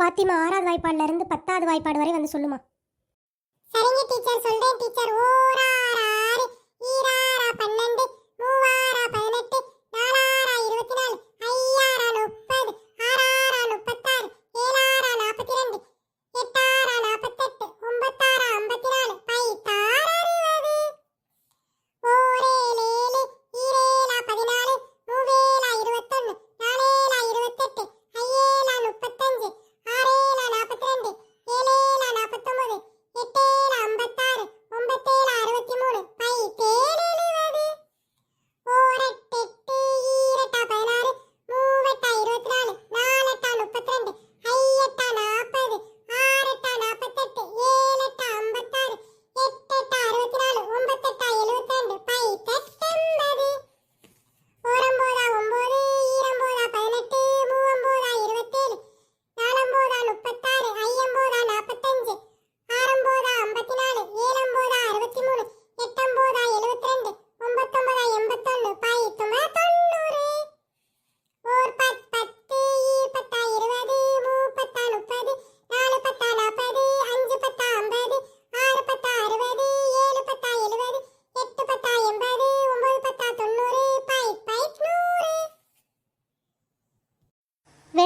ஃபாத்திமா ஆறாவது வாய்ப்பாடுல இருந்து பத்தாவது வாய்ப்பாடு வரை வந்து சொல்லுமா. சரிங்க டீச்சர் சொல்றேன் டீச்சர். ஓராறு ஆறு ஈராறா பன்னெண்டு.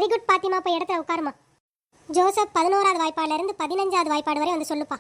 வெரி குட் பாத்திமா இப்போ இடத்துல உட்காருமா. ஜோசப் பதினோராவது வாய்ப்பாடுல இருந்து பதினஞ்சாவது வாய்ப்பாடு வரை வந்து சொல்லுப்பா.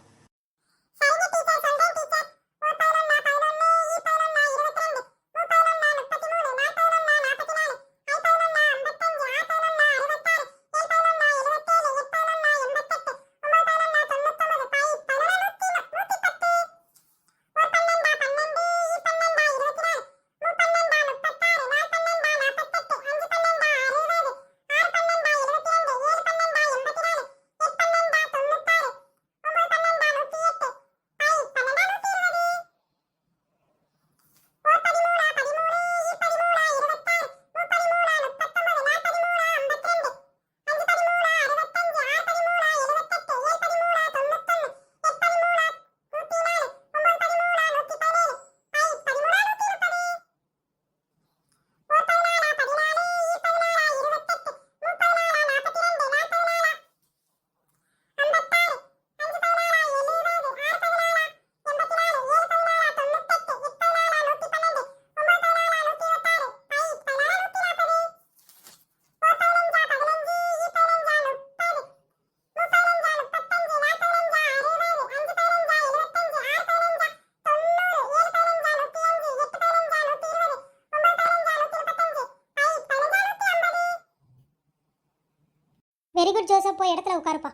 குட் ஜோசப் போய் இடத்துல உட்காருப்பா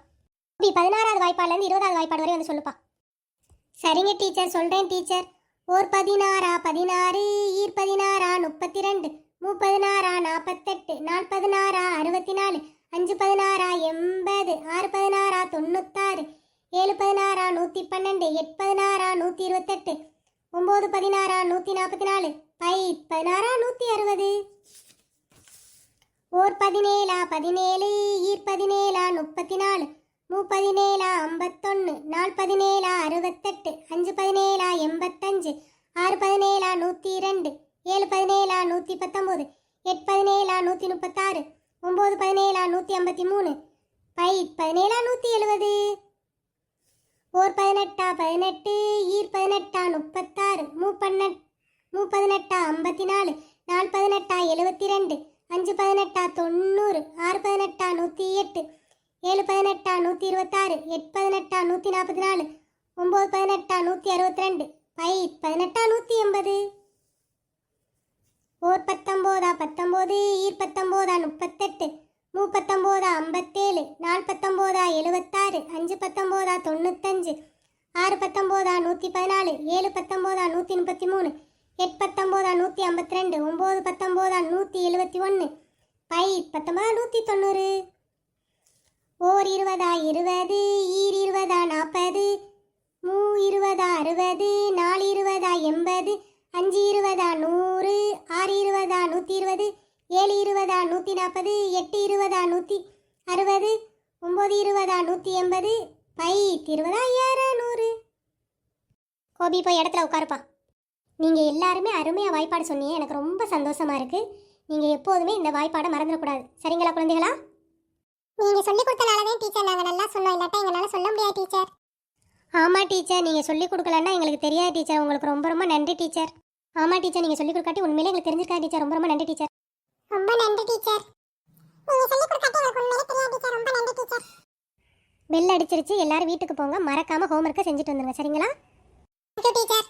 இப்படி பதினாறாவது வாய்ப்பாடுலேருந்து இருபதாவது வாய்ப்பாடு வரை வந்து சொல்லுப்பா சரிங்க டீச்சர் சொல்கிறேன் டீச்சர் ஓர் பதினாறா பதினாறு ஈர் பதினாறா முப்பத்தி ரெண்டு முப்பதினாறா நாற்பத்தெட்டு நாற்பதினாறா அறுபத்தி நாலு அஞ்சு பதினாறா எண்பது ஆறு பதினாறா தொண்ணூத்தாறு ஏழு பதினாறா நூற்றி பன்னெண்டு எட்டு பதினாறா நூற்றி இருபத்தெட்டு ஒம்பது பதினாறா நூற்றி நாற்பத்தி நாலு பை பதினாறா நூற்றி அறுபது. ஓர் பதினேழா பதினேழு ஈர் பதினேழா முப்பத்தி நாலு மூ பதினேழா ஐம்பத்தொன்று நாலு பதினேழா அறுபத்தெட்டு அஞ்சு பதினேழா எண்பத்தஞ்சு ஆறு பதினேழா நூற்றி இரண்டு ஏழு பதினேழா நூற்றி பத்தொம்போது எட்டு பதினேழா நூற்றி முப்பத்தாறு ஒம்பது பதினேழா நூற்றி ஐம்பத்தி மூணு பை பதினேழா நூற்றி எழுபது ஓர் பதினெட்டா பதினெட்டு ஈர் பதினெட்டா முப்பத்தாறு மூ பன்னெட் மூ பதினெட்டா ஐம்பத்தி நாலு நாலு பதினெட்டா எழுபத்தி ரெண்டு அஞ்சு பதினெட்டா தொண்ணூறு ஆறு பதினெட்டா நூற்றி எட்டு ஏழு பதினெட்டா நூற்றி இருபத்தாறு எட்டு பதினெட்டா நூற்றி நாற்பத்தி நாலு ஒம்பது பதினெட்டா நூற்றி அறுபத்தி ரெண்டு பை பதினெட்டா நூற்றி எண்பது ஓர் பத்தொம்போதா பத்தொம்போது ஈர் பத்தொம்போதா முப்பத்தெட்டு மூப்பத்தொம்போதா ஐம்பத்தேழு நாலு பத்தொம்போதா எழுபத்தாறு அஞ்சு பத்தொம்போதா தொண்ணூத்தஞ்சு ஆறு பத்தொம்போதா நூற்றி பதினாலு ஏழு பத்தொம்போதா நூற்றி முப்பத்தி மூணு எட்பத்தொம்போதா நூற்றி ஐம்பத்தி ரெண்டு ஒம்பது பத்தொம்போதா நூற்றி எழுபத்தி ஒன்று பை பத்தொம்போதா நூற்றி தொண்ணூறு. ஓர் இருபதா இருபது ஈர் இருபதா நாற்பது மூ இருபதா அறுபது நாலு இருபதா எண்பது அஞ்சு இருபதா நூறு ஆறு இருபதா நூற்றி இருபது ஏழு இருபதா நூற்றி நாற்பது எட்டு இருபதா நூற்றி அறுபது ஒம்பது இருபதா நூற்றி எண்பது பை இருபதா இரநூறு கோபி போய் இடத்துல உட்காருப்பான் நீங்கள் எல்லாருமே அருமையாக வாய்ப்பாடு சொன்னீங்க. எனக்கு ரொம்ப சந்தோஷமாக இருக்குது நீங்கள் எப்போதுமே இந்த வாய்ப்பாடை மறந்துடக்கூடாது. சரிங்களா குழந்தைகளா? நீங்கள் சொல்லிக் கொடுத்தனால தான் டீச்சர் நாங்கள் நல்லா சொன்னோம். இல்லாட்டா எங்களால் சொல்ல முடியாது டீச்சர். ஆமாம் டீச்சர் நீங்கள் சொல்லிக் கொடுக்கலன்னா எங்களுக்கு தெரியாது டீச்சர். உங்களுக்கு ரொம்ப ரொம்ப நன்றி டீச்சர். ஆமாம் டீச்சர் நீங்கள் சொல்லிக் கொடுக்காட்டி உண்மையிலே எங்களுக்கு தெரிஞ்சிருக்காது டீச்சர். ரொம்ப ரொம்ப நன்றி டீச்சர். ரொம்ப நன்றி டீச்சர். நீங்கள் சொல்லிக் கொடுக்காட்டி ரொம்ப நன்றி டீச்சர். பெல் அடிச்சிருச்சு. எல்லாரும் வீட்டுக்கு போங்க. மறக்காமல் ஹோம்ஒர்க்கை செஞ்சுட்டு வந்துடுங்க சரிங்களா? டீச்சர்.